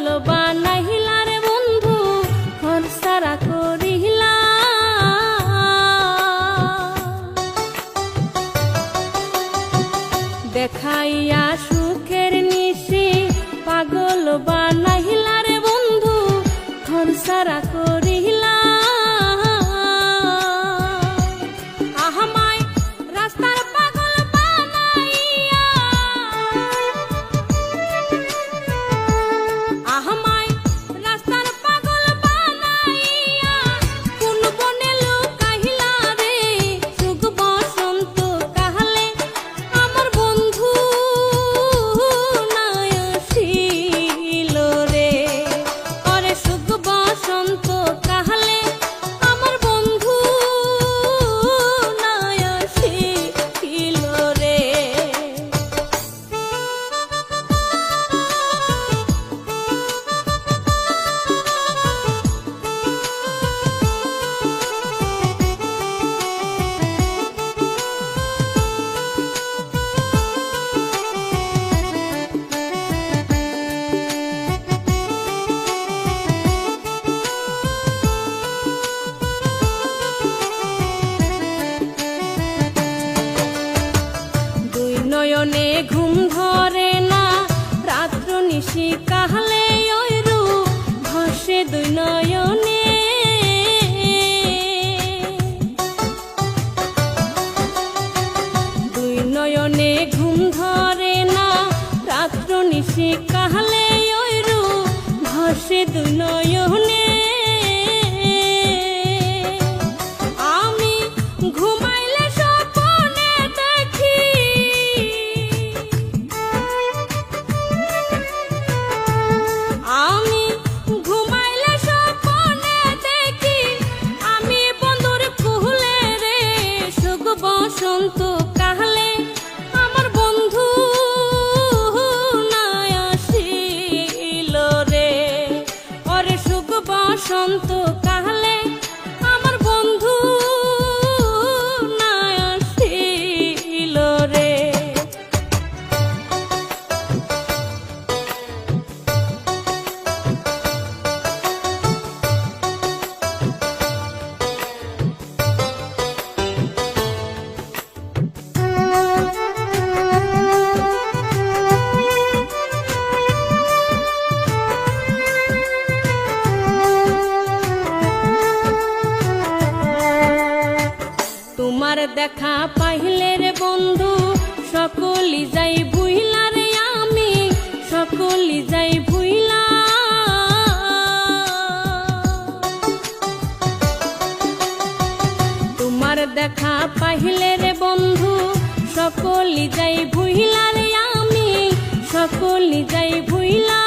পাগল বানাইলা রে সারা করিলা রে বন্ধু ঘর করিলা কাহলে ওই রূপ ঘষে দু নয়নে তোমার দেখা পাহিলে রে বন্ধু, সকলি যাই ভুইলা রে আমি, সকলি যাই ভুইলা। তোমার দেখা পাহিলে রে বন্ধু, সকলি যাই ভুইলা রে আমি, সকলি যাই ভুইলা।